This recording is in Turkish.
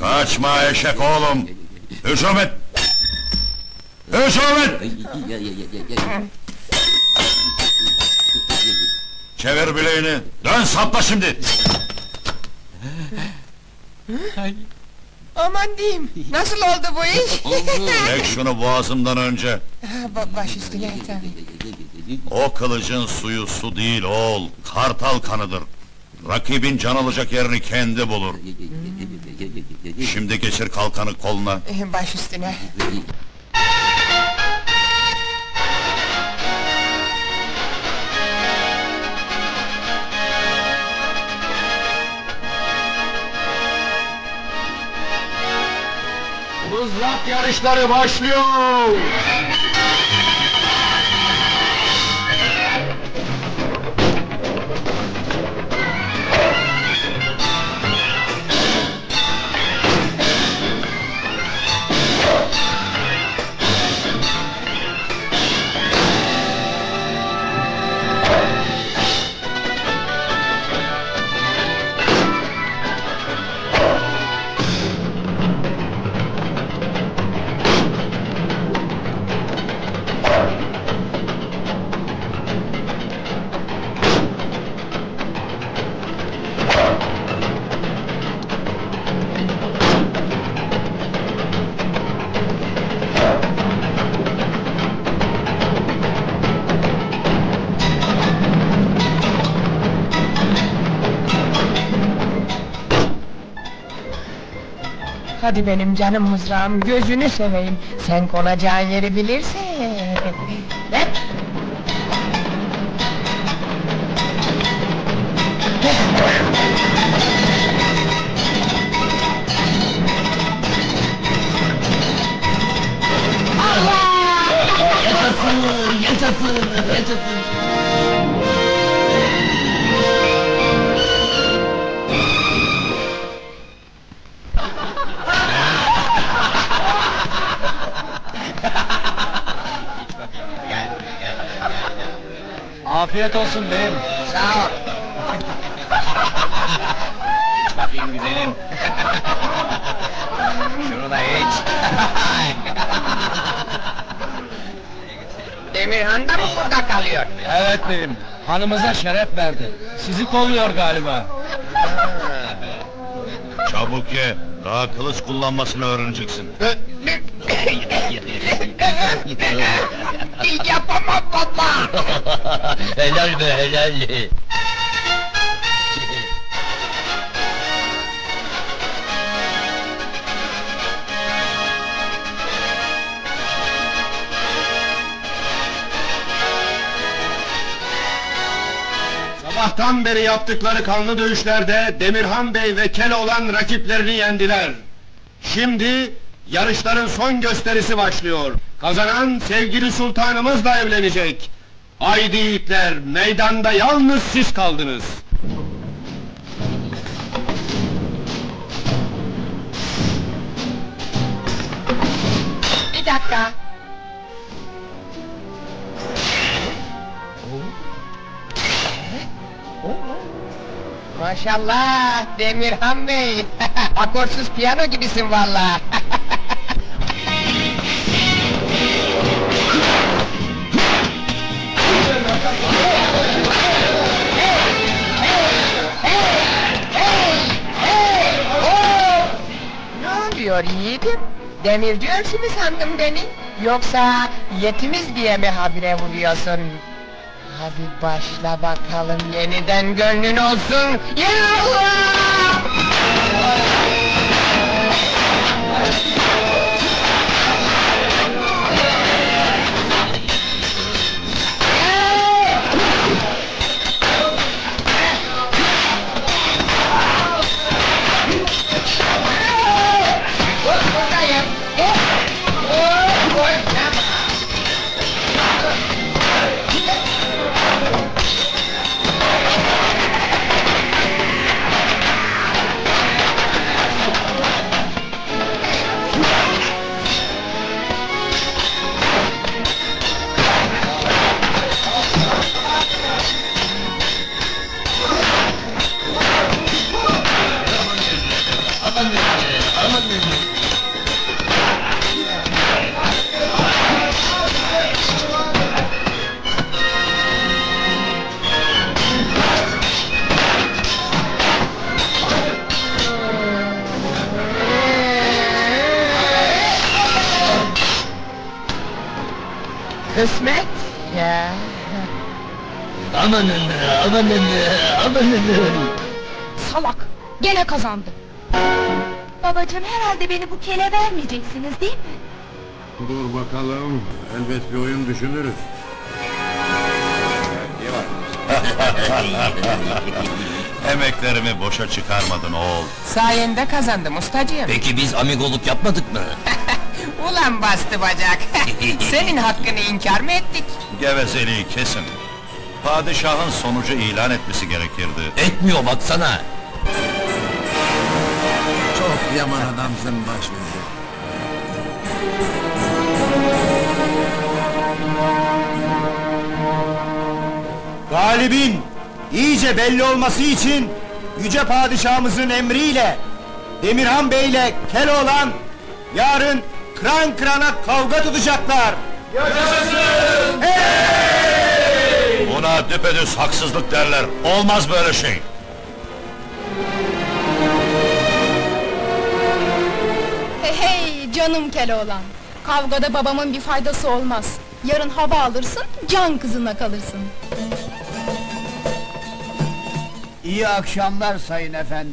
Kaçma eşek oğlum! Hücum et! Hücum et! Çevir bileğini, dön sapla şimdi! Aman diyeyim, nasıl oldu bu iş? Çek şunu boğazımdan önce! Ba- Baş üstüne tabii. O kılıcın suyu su değil oğul, kartal kanıdır. Rakibin can alacak yerini kendi bulur. Şimdi geçir kalkanı koluna. Eh, Baş üstüne. Mızrak yarışları başlıyor! Hadi benim canım mızrağım, gözünü seveyim. Sen konacağın yeri bilirsin. Hep. Yaşasın, yaşasın, yaşasın. Afiyet olsun beyim. Sağ ol. Bakayım güzelim. Şunu da iç. Demirhan da mı burada kalıyor? Evet beyim. Hanımıza şeref verdi. Sizi kolluyor galiba. Çabuk ye, daha kılıç kullanmasını öğreneceksin. Yapamam! Helal be helal. Sabahtan beri yaptıkları kanlı dövüşlerde Demirhan Bey ve Keloğlan rakiplerini yendiler. Şimdi yarışların son gösterisi başlıyor. Kazanan sevgili sultanımızla evlenecek. Haydi yiğitler, meydanda yalnız siz kaldınız. Bir dakika. Maşallah Demirhan Bey. Akorsuz piyano gibisin vallahi. oluyor yiğidim? Demirci örsü mü sandın beni? Yoksa yetimiz diye mi habire vuruyorsun? Hadi başla bakalım yeniden gönlün olsun. Ya! Kısmet ya. Amanın, amanın, amanın. Salak! Gene kazandı. Babacığım herhalde beni bu kele vermeyeceksiniz değil mi? Dur bakalım, elbet bir oyun düşünürüz. Emeklerimi boşa çıkarmadın oğul. Sayende kazandım ustacığım. Peki biz amigoluk yapmadık mı? Ulan bastı bacak. Senin hakkını inkar mı ettik? Gevezeliği kesin. Padişahın sonucu ilan etmesi gerekirdi. Etmiyor baksana. Çok yaman adamsın başvezi. Galibin iyice belli olması için yüce padişahımızın emriyle Demirhan Bey ile Keloğlan yarın kran kırana kavga tutacaklar. Buna düpedüz haksızlık derler. Olmaz böyle şey. Hey hey canım Keloğlan! Kavgada babamın bir faydası olmaz. Yarın hava alırsın, can kızına kalırsın. İyi akşamlar sayın efendi.